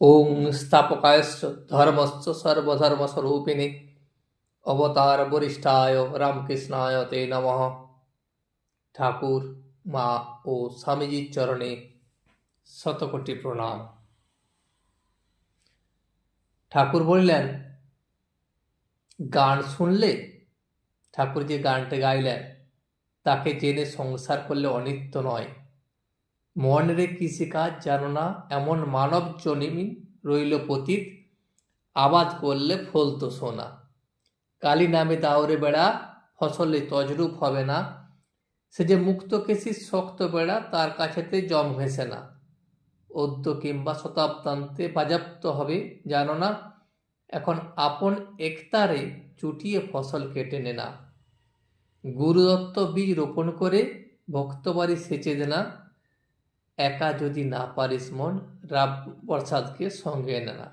ওং স্থাপকায়শ্চ ধর্মশ্চ সর্বধর্মস্বরূপিণে অবতার বরিষ্ঠায় রামকৃষ্ণায় তে নমঃ ঠাকুর মা ও স্বামীজির চরণে শতকোটি প্রণাম ঠাকুর বললেন গান শুনলে ঠাকুর যে গানটা গাইলেন। তাকে জেনে সংসার করলে অনিত্য নয়। মনের কৃষিকাজ জানো না এমন মানব জনিমি রইল পতীত। আবাদ করলে ফলতো সোনা। কালী নামে দাওরে বেড়া, ফসলে তজরূপ হবে না। সে যে মুক্ত কেসি শক্ত বেড়া, তার কাছেতে জম ঘেঁষে না। অদ্য কিংবা শতাব্দান্তে বাজাপ্ত হবে জানো না, এখন আপন একতারে চুটিয়ে ফসল কেটে নে না। গুরুদত্ত বীজ রোপণ করে ভক্তবাড়ি সেচে দে না। একা যদি না পারিস মন, রাব প্রসাদকে সঙ্গে এনে না।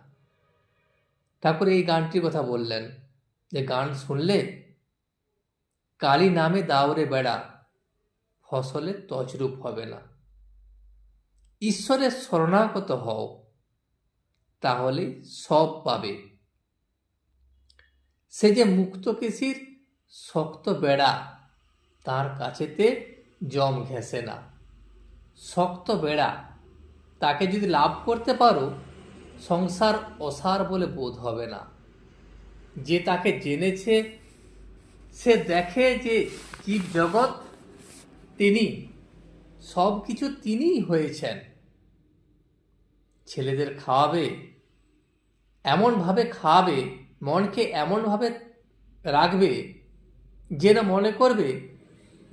ঠাকুর এই গানটির কথা বললেন। যে গান শুনলে কালী নামে দাওরে বেড়া, ফসলে তজরূপ হবে না। ঈশ্বরের শরণাগত হও, তাহলে সব পাবে। সে যে মুক্তকেশীর শক্ত বেড়া, তার কাছেতে জম ঘেঁষে না। শক্ত বেড়া। তাকে যদি লাভ করতে পারো, সংসার অসার বলে বোধ হবে না। যে তাকে জেনেছে, সে দেখে যে জীব জগৎ, তিনি সব কিছু তিনিই হয়েছেন। ছেলেদের খাওয়াবে, এমনভাবে খাওয়াবে মনকে এমনভাবে রাখবে, যেন মনে করবে,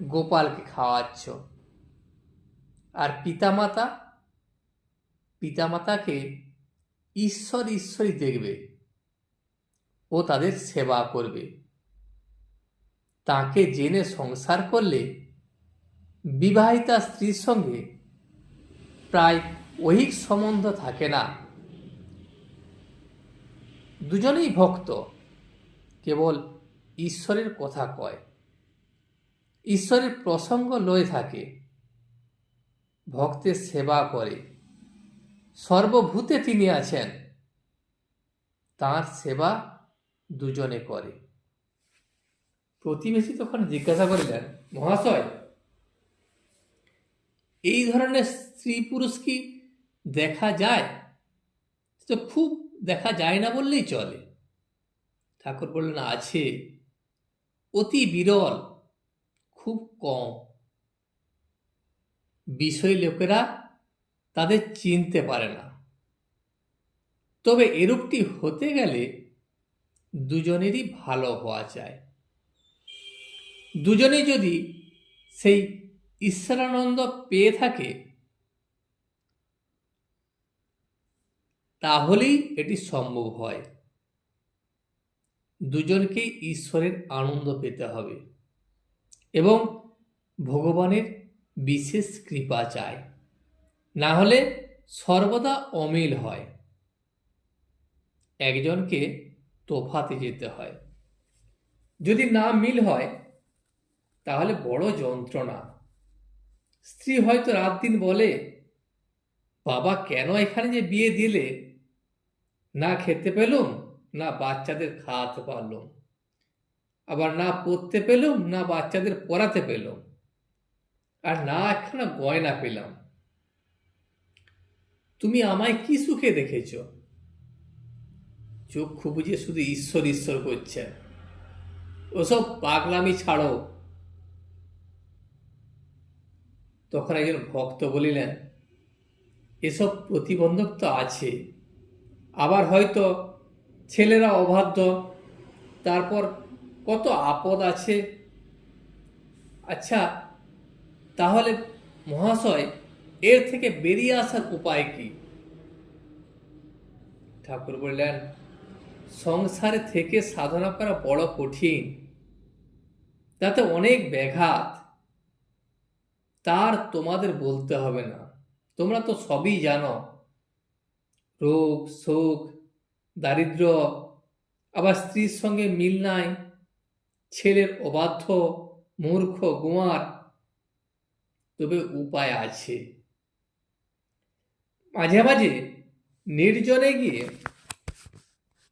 গোপালকে খাওয়াচ্ছ। আর পিতামাতা, পিতামাতাকে ঈশ্বর ঈশ্বরই দেখবে ও তাদের সেবা করবে। তাকে জেনে সংসার করলে বিবাহিতা স্ত্রীর সঙ্গে প্রায় ঐহিক সম্বন্ধ থাকে না। দুজনেই ভক্ত, কেবল ঈশ্বরের কথা কয়। ঈশ্বরের প্রসঙ্গ লয়ে থাকে। ভক্তের সেবা করে। সর্বভূতে তিনি আছেন। তার সেবা দুজনে করে। প্রতিবেশী তখন জিজ্ঞাসা করিলেন, মহাশয়, এই ধরনের স্ত্রী পুরুষ কি দেখা যায়? তো খুব দেখা যায় না বললেই চলে। ঠাকুর বললেন, আছে। অতি বিরল, খুব কম। বিষয় লোকেরা তাদের চিনতে পারে না। তবে এরূপটি হতে গেলে দুজনেরই ভালো হওয়া চায় দুজনে যদি সেই ঈশ্বরানন্দ পেয়ে থাকে, তাহলেই এটি সম্ভব হয়। দুজনকেই ঈশ্বরের আনন্দ পেতে হবে এবং ভগবানের বিশেষ কৃপা চায়। না হলে সর্বদা অমিল হয়। একজনকে তোফাতে যেতে হয়। যদি না মিল হয়, তাহলে বড় যন্ত্রণা। স্ত্রী হয়তো রাত দিন বলে, বাবা, কেন এখানে যে বিয়ে দিলে? না খেতে পেলুম, না বাচ্চাদের খাওয়াতে পারলুম। আবার না পড়তে পেলুম, না বাচ্চাদের পড়াতে পেলুম। আর না একখানা গয়না পেলাম। তুমি আমায় কি সুখে দেখেছ? চক্ষু বুঝে শুধু ঈশ্বর ঈশ্বর করছে ওসব পাগলামি ছাড়ো। তখন একজন ভক্ত বলিলেন, এসব প্রতিবন্ধক তো আছে। আবার হয়তো ছেলেরা অবাধ্য। তারপর কত আপদ আছে? আচ্ছা তাহলে মহাশয়, এর থেকে বেরিয়ে আসার উপায় কি? ঠাকুর বললেন, সংসারে থেকে সাধনা করা বড় কঠিন। তাতে অনেক ব্যাঘাত। তার তোমাদের বলতে হবে না। তোমরা তো সবই জানো। রোগ, শোক দারিদ্র আবার স্ত্রীর সঙ্গে মিল নাই। ছেলের অবাধ্য, মূর্খ গুয়ার তবে উপায় আছে। মাঝে মাঝে নির্জনে গিয়ে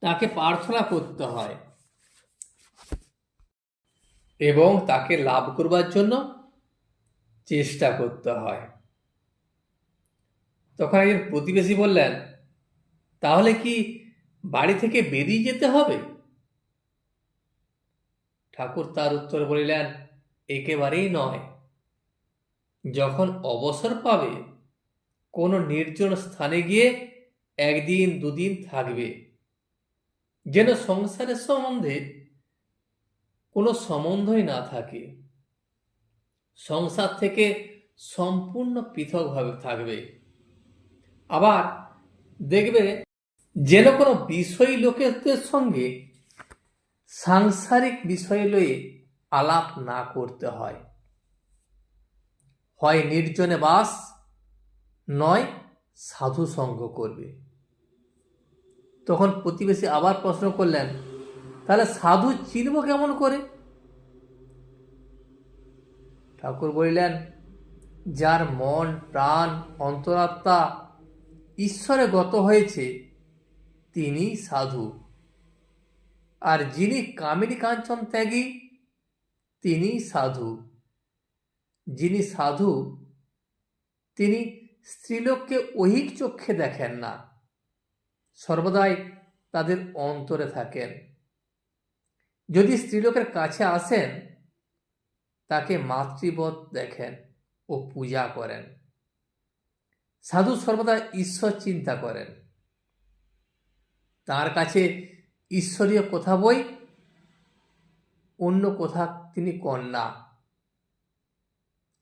তাকে প্রার্থনা করতে হয় এবং তাকে লাভ করবার জন্য চেষ্টা করতে হয়। তখন একজন প্রতিবেশী বললেন, তাহলে কি বাড়ি থেকে বেরিয়ে যেতে হবে? ঠাকুর তার উত্তর বলিলেন, একেবারেই নয়। যখন অবসর পাবে, কোনো নির্জন স্থানে গিয়ে একদিন, দুদিন থাকবে। যেন সংসারের সম্বন্ধে কোনো সম্বন্ধই না থাকে। সংসার থেকে সম্পূর্ণ পৃথকভাবে থাকবে। আবার দেখবে, যেন কোনো বিষয় লোকেদের সঙ্গে সাংসারিক বিষয় লয়ে আলাপ না করতে হয়। হয় নির্জনে বাস, নয় সাধু সঙ্গ করবে। তখন প্রতিবেশী আবার প্রশ্ন করলেন, তাহলে সাধু চিনব কেমন করে? ঠাকুর বলিলেন, যার মন, প্রাণ, অন্তরাত্মা ঈশ্বরে গত হয়েছে, তিনি সাধু। আর যিনি কামিনী কাঞ্চন ত্যাগী, তিনি সাধু। যিনি সাধু, তিনি স্ত্রীলোককে ঐহিক চক্ষে দেখেন না। সর্বদাই তাদের অন্তরে থাকেন। যদি স্ত্রীলোকের কাছে আসেন, তাকে মাতৃবৎ দেখেন ও পূজা করেন। সাধু সর্বদা ঈশ্বর চিন্তা করেন। তার কাছে ঈশ্বরীয় কথা বই, অন্য কথা তিনি কন্যা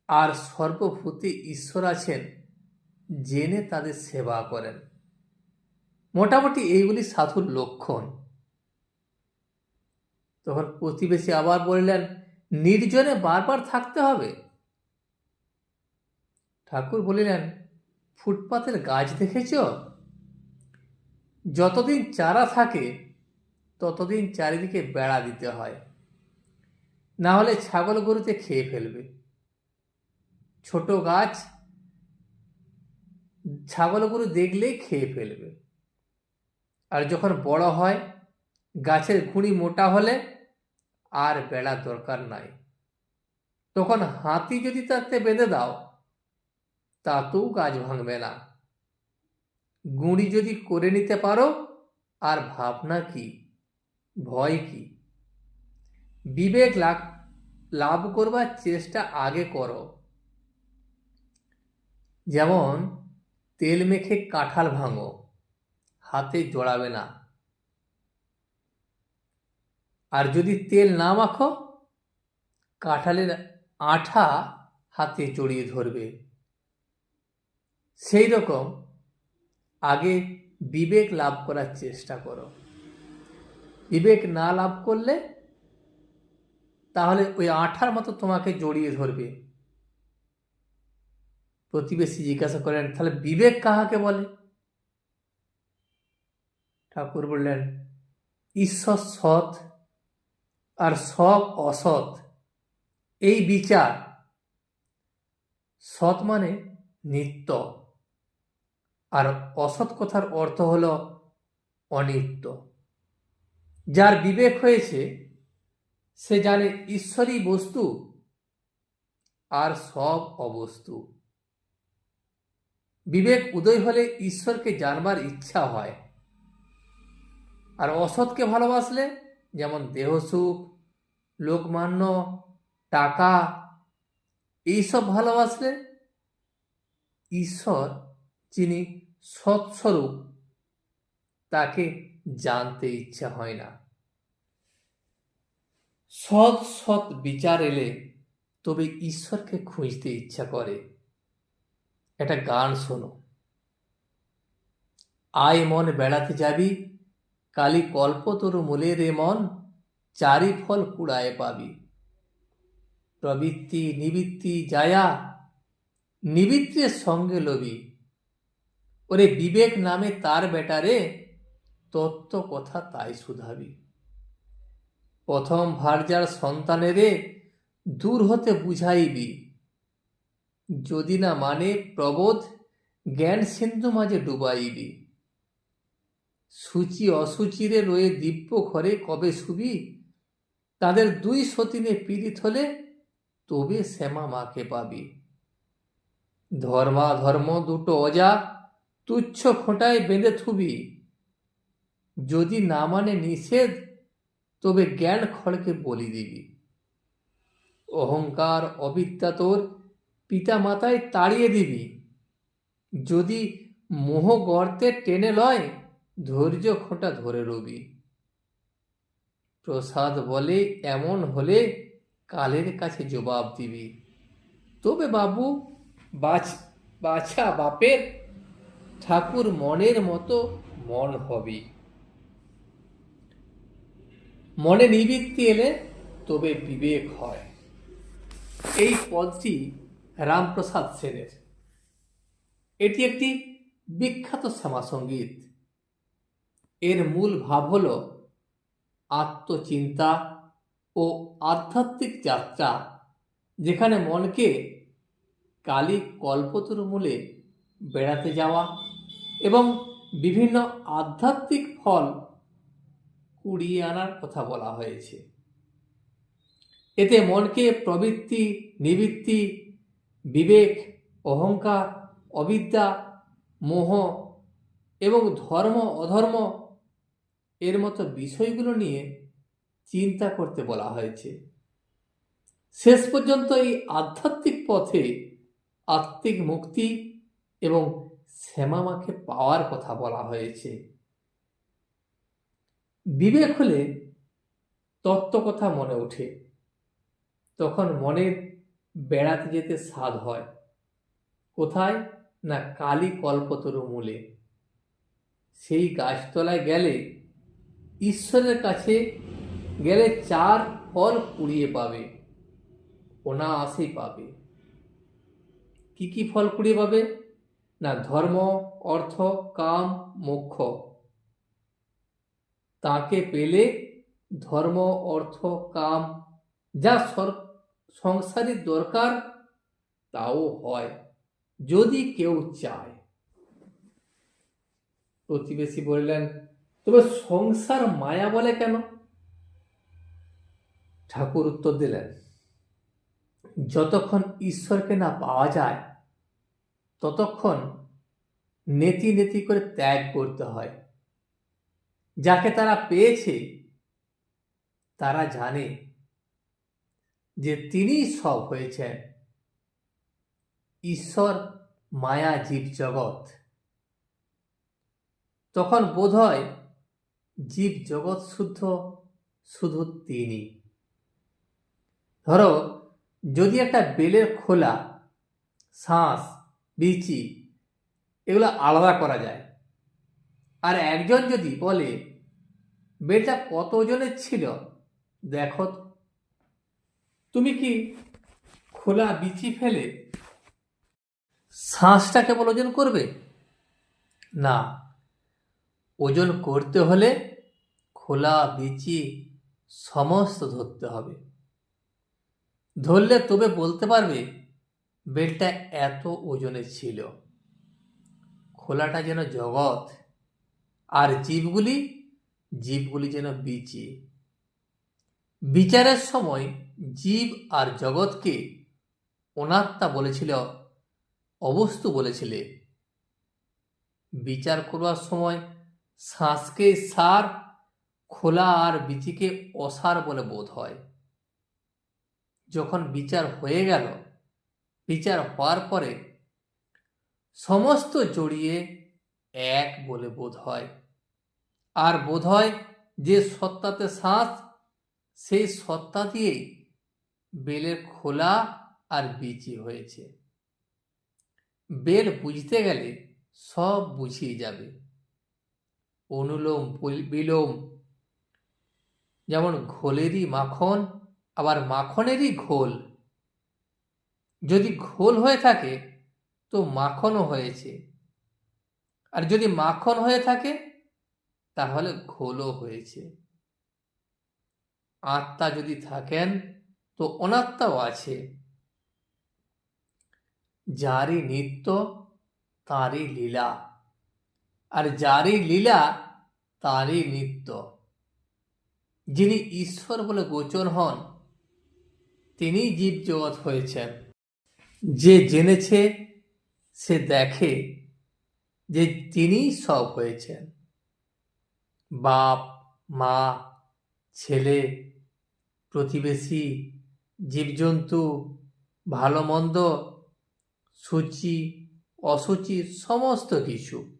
আর সর্বভূতে ঈশ্বর আছেন, জেনে তাদের সেবা করেন। মোটামুটি এইগুলি সাধুর লক্ষণ। তখন প্রতিবেশী আবার বললেন, নির্জনে বারবার থাকতে হবে? ঠাকুর বলিলেন, ফুটপাতের গাছ দেখেছ? যতদিন চারা থাকে, ততদিন চারিদিকে বেড়া দিতে হয়। না হলে ছাগল গরুতে খেয়ে ফেলবে। ছোট গাছ, ছাগল গরু দেখলেই খেয়ে ফেলবে। আর যখন বড় হয়, গাছের গুঁড়ি মোটা হলে আর বেড়া দরকার নাই। তখন হাতি যদি তাতে বেঁধে দাও, তাতেও গাছ ভাঙবে না। গুঁড়ি যদি করে নিতে পারো, আর ভাবনা কি, ভয় কি? বিবেক লাভ করবার চেষ্টা আগে করো। যেমন, তেল মেখে কাঁঠাল ভাঙো, হাতে জড়াবে না। আর যদি তেল না মাখো, কাঁঠালের আঠা হাতে জড়িয়ে ধরবে। সেই রকম আগে বিবেক লাভ করার চেষ্টা করো। বিবেক না লাভ করলে, তাহলে ওই আঠার মতো তোমাকে জড়িয়ে ধরবে। প্রতিবেশী জিজ্ঞাসা করেন, তাহলে বিবেক কাহাকে বলে? ঠাকুর বললেন, ঈশ্বর সৎ আর সব অসৎ। এই বিচার সৎ মানে নিত্য আর অসৎ কথার অর্থ হল অনিত্য। যার বিবেক হয়েছে, সে জানে ঈশ্বরই বস্তু আর সব অবস্তু। বিবেক উদয় হলে ঈশ্বরকে জানবার ইচ্ছা হয়। আর অসৎকে ভালোবাসলে যেমন দেহসুখ লোকমান্য, টাকা, এইসব ভালোবাসলে ঈশ্বর, যিনি সৎস্বরূপ, তাকে জানতে ইচ্ছা হয় না। সৎ সৎ বিচার এলে তবে ঈশ্বরকে খুঁজতে ইচ্ছা করে। একটা গান শোনো। আয় মন বেড়াতে যাবি, কালি কল্প তোর মূলে রে মন, চারি ফল কুড়ায় পাবি। প্রবৃত্তি নিবৃত্তি যায়া, নিবৃত্তের সঙ্গে লবি ওরে বিবেক নামে তার বেটারে তত্ত্ব কথা তাই শুধাবি। প্রথম ভার্যার সন্তানেরে, দূর হতে বুঝাইবি। যদি না মানে প্রবোধ, জ্ঞান সিন্ধু মাঝে ডুবাইবি সূচি অসুচিরে রয়ে দিব্য ঘরে কবে শুবি? তাদের দুই সতীনে পীড়িত হলে তবে শ্যামা মাকে পাবি। ধর্মাধর্ম দুটো অজা তুচ্ছ খোঁটায় বেঁধে থুবি। যদি না মানে নিষেধ, তবে জ্ঞান খড়কে বলি দিবি। অহংকার অবিদ্যা তোর পিতা মাতায় তাড়িয়ে দিবি। যদি মোহ গর্তে টেনে লয়, ধৈর্য খোঁটা ধরে রবি। প্রসাদ বলে, এমন হলে কালের কাছে জবাব দিবি। তবে বাবু, বাছ, বাছা বাপের ঠাকুর মনের মতো মন হবে। মনে নিবৃত্তি এলে তবে বিবেক হয়। এই পদটি রামপ্রসাদ সেনের। এটি একটি বিখ্যাত শ্যামা সংগীত এর মূল ভাব হল আত্মচিন্তা ও আধ্যাত্মিক যাত্রা, যেখানে মনকে কালী কল্পতরু মূলে বেড়াতে যাওয়া এবং বিভিন্ন আধ্যাত্মিক ফল কুড়িয়ে আনার কথা বলা হয়েছে। এতে মনকে প্রবৃত্তি, নিবৃত্তি বিবেক, অহংকার, অবিদ্যা, মোহ এবং ধর্ম, অধর্ম এর মতো বিষয়গুলো নিয়ে চিন্তা করতে বলা হয়েছে। শেষ পর্যন্ত এই আধ্যাত্মিক পথে আত্মিক মুক্তি এবং শ্যামামাকে পাওয়ার কথা বলা হয়েছে। বিবেক হলে তত্ত্ব কথা মনে ওঠে। তখন মনের বেড়াতে যেতে স্বাদ হয়। কোথায়? না কালী কল্পতরু মূলে। সেই গাছতলায় গেলে ঈশ্বরের কাছে গেলে চার ফল কুড়িয়ে পাবে আসেই পাবে। কি কি ফল কুড়িয়ে পাবে? না ধর্ম, অর্থ, কাম, মোক্ষ। তাকে পেলে ধর্ম, অর্থ, কাম, যা সর- সংসারের দরকার, তাও হয়, যদি কেউ চায়। প্রতিবেশী বললেন, তবে সংসার মায়া বলে কেন? ঠাকুর উত্তর দিলেন, যতক্ষণ ঈশ্বরকে না পাওয়া যায়, ততক্ষণ নেতি নেতি করে ত্যাগ করতে হয়। যাকে তারা পেয়েছে, তারা জানে যে তিনি সব হয়েছেন। ঈশ্বর মায়া জীব জগৎ। তখন বোধ হয় জীব জগৎ শুদ্ধ শুধু তিনি। ধরো, যদি একটা বেলের খোলা শ্বাস বিচি, এগুলো আলাদা করা যায়। আর একজন যদি বলে, বেলটা কত ওজনের ছিল? দেখো। তুমি কি খোলা বিচি ফেলে শ্বাসটা কেবল ওজন করবে? না। ওজন করতে হলে খোলা বিচি সমস্ত ধরতে হবে। ধরলে তবে বলতে পারবে বেলটা এত ওজনের ছিল। খোলাটা যেন জগৎ আর জীবগুলি জীবগুলি যেন বিচি। বিচারের সময় জীব আর জগৎকে অনাত্মা বলেছিল, অবস্তু বলেছিলে। বিচার করবার সময় শ্বাসকে সার, খোলা আর বিচিকে অসার বলে বোধ হয়। যখন বিচার হয়ে গেল, বিচার হওয়ার পরে সমস্ত জড়িয়ে এক বলে বোধ হয়। আর বোধ হয় যে সত্তাতে শ্বাস, সেই সত্তা দিয়েই বেলের খোলা আর বিচি হয়েছে। বেল বুঝতে গেলে সব বুঝিয়ে যাবে। অনুলোম বিলোম। যেমন ঘোলেরই মাখন, আবার মাখনেরই ঘোল। যদি ঘোল হয়ে থাকে, তো মাখনও হয়েছে। আর যদি মাখন হয়ে থাকে, তাহলে ঘোলও হয়েছে। আত্মা যদি থাকেন তো অনাত্মাও আছে। যারই নিত্য, তারই লীলা। আর যারই লীলা, তারই নিত্য। যিনি ঈশ্বর বলে গোচর হন তিনি জীবজগৎ হয়েছেন। যে জেনেছে, সে দেখে যে তিনি সব হয়েছেন। বাপ, মা, ছেলে, প্রতিবেশী জীবজন্তু, ভালো মন্দ, সূচি, অসুচি, সমস্ত কিছু।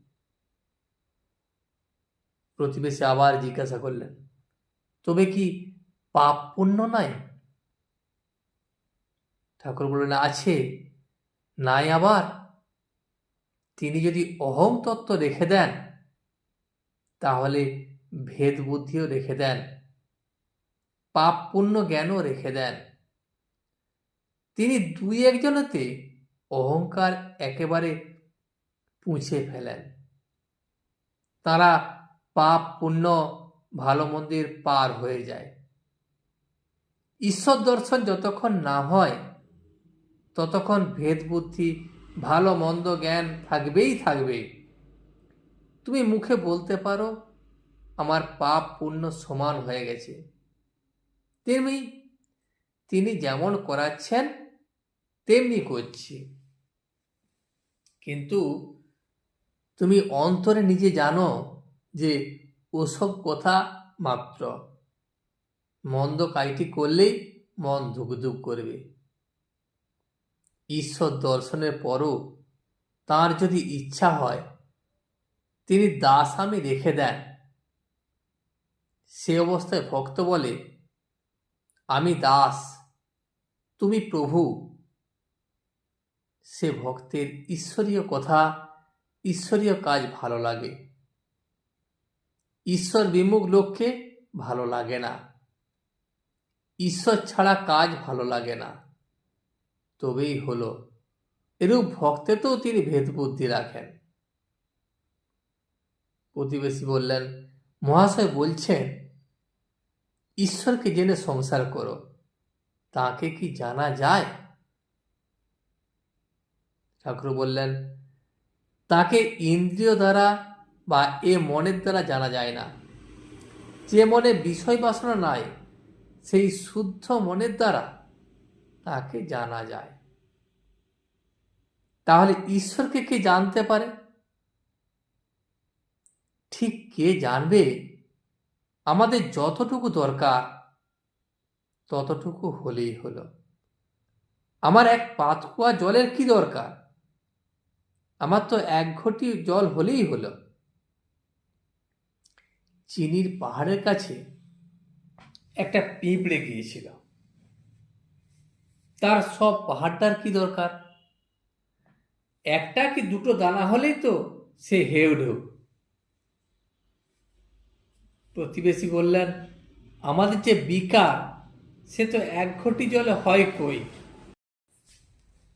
প্রতিবেশী আবার জিজ্ঞাসা করলেন, তবে কি পাপ পুণ্য নাই? ঠাকুর বললেন, আছে, নাই আবার। তিনি যদি অহং তত্ত্ব রেখে দেন, তাহলে ভেদ বুদ্ধিও রেখে দেন, পাপ পুণ্য জ্ঞানও রেখে দেন। তিনি দুই একজনেতে অহংকার একেবারে পুঁছে ফেলেন। তারা পাপ পুণ্য ভালো মন্দির পার হয়ে যায়। ঈশ্বর দর্শন যতক্ষণ না হয়, ততক্ষণ ভেদ বুদ্ধি, ভালো মন্দ জ্ঞান থাকবেই থাকবে। তুমি মুখে বলতে পারো, আমার পাপ পুণ্য সমান হয়ে গেছে। তেমনি তিনি যেমন করাচ্ছেন তেমনি করছি। কিন্তু তুমি অন্তরে নিজে জানো যে ওসব কথা মাত্র। মন্দ কাজটি করলেই মন ধুকধুক করবে। ঈশ্বর দর্শনের পরও তার যদি ইচ্ছা হয়, তিনি দাস আমি রেখে দেন। সে অবস্থায় ভক্ত বলে, আমি দাস, তুমি প্রভু। সে ভক্তের ঈশ্বরীয় কথা, ঈশ্বরীয় কাজ ভালো লাগে। ঈশ্বর বিমুখ লোককে ভালো লাগে না। ঈশ্বর ছাড়া কাজ ভালো লাগে না। তবেই হলো। এরূপ ভক্তেতেও তিনি ভেদবুদ্ধি রাখেন। প্রতিবেশী বললেন, মহাশয় বলছেন, ঈশ্বরকে জেনে সংসার করো। তাকে কি জানা যায়? ঠাকুর বললেন, তাকে ইন্দ্রিয় দ্বারা বা এ মনের দ্বারা জানা যায় না। যে মনে বিষয় বাসনা নাই, সেই শুদ্ধ মনের দ্বারা তাকে জানা যায়। তাহলে ঈশ্বরকে কে জানতে পারে? ঠিক কে জানবে? আমাদের যতটুকু দরকার, ততটুকু হলেই হলো। আমার এক পাতকুয়া জলের কি দরকার? আমার তো এক ঘটি জল হলেই হলো। চিনির পাহাড়ের কাছে একটা পিঁপড়ে গিয়েছিল। তার সব পাহাড়টার কি দরকার? একটা কি দুটো দানা হলেই তো সে হেউ ঢেউ। প্রতিবেশী বললেন, আমাদের যে বিকার, সে তো এক ঘটি জলে হয় কই?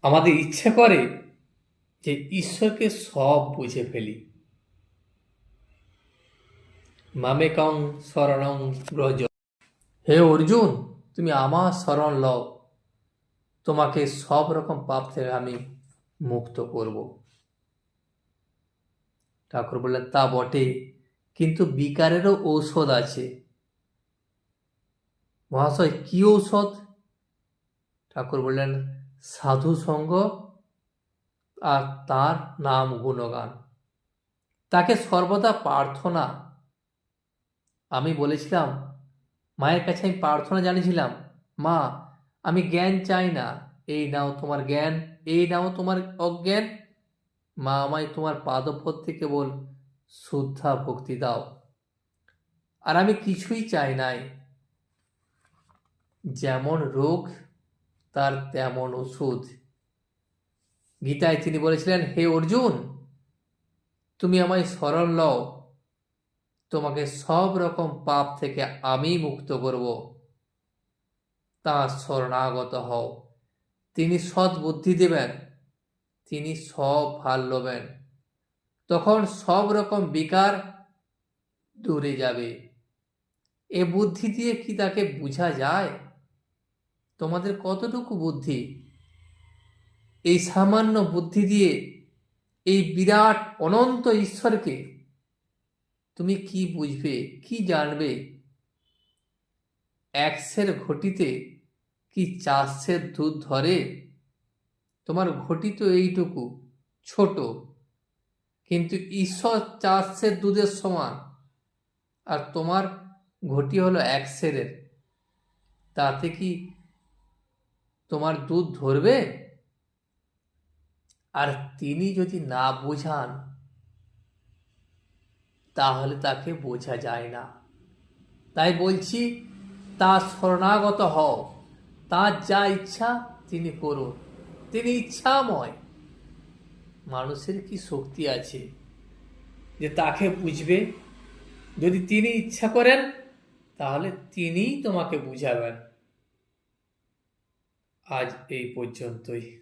আমাদের ইচ্ছে করে যে ঈশ্বরকে সব বুঝে ফেলি। মামেকং শরণং ব্রজ। হে অর্জুন, তুমি আমার শরণ লও। তোমাকে সব রকম পাপ থেকে আমি মুক্ত করব। ঠাকুর বললেন, তা বটে, কিন্তু বিকারেরও ঔষধ আছে। মহাশয়, কি ঔষধ? ঠাকুর বললেন সাধু সঙ্গ আর তার নাম গুণগান। তাকে সর্বদা প্রার্থনা, আমি বলেছিলাম, মায়ের কাছে আমি প্রার্থনা জানিয়েছিলাম, মা, আমি জ্ঞান চাই না, এই নাও তোমার জ্ঞান, এই নাও তোমার অজ্ঞান। মা আমায় তোমার পাদপথ কেবল শ্রদ্ধা, ভক্তি দাও। আর আমি কিছুই চাই নাই। যেমন রোগ, তার তেমন ওষুধ। গীতায় তিনি বলেছিলেন, হে অর্জুন, তুমি আমায় স্মরণ লও। তোমাকে সব রকম পাপ থেকে আমি মুক্ত করব। তাঁর শরণাগত হও। তিনি সৎ বুদ্ধি দেবেন, তিনি সব ভালো লবেন। তখন সব রকম বিকার দূরে যাবে। এ বুদ্ধি দিয়ে কি তাকে বোঝা যায়? তোমাদের কতটুকু বুদ্ধি? এই সামান্য বুদ্ধি দিয়ে এই বিরাট অনন্ত ঈশ্বরকে তুমি কি বুঝবে, কি জানবে? একশের ঘটিতে কি চাষের দুধ ধরে? তোমার ঘটি তো এইটুকু ছোট, কিন্তু ঈশ্বর চাষের দুধের সমান, আর তোমার ঘটি হলো এক সেরের তাতে কি তোমার দুধ ধরবে? আর তিনি যদি না বোঝান, তাহলে তাকে বোঝা যায় না। তাই বলছি তার শরণাগত হও। তার যা ইচ্ছা তিনি করুন। তিনি ইচ্ছাময়। মানুষের কি শক্তি আছে যে তাকে বুঝবে? যদি তিনি ইচ্ছা করেন, তাহলে তিনিই তোমাকে বুঝাবেন। আজ এই পর্যন্তই।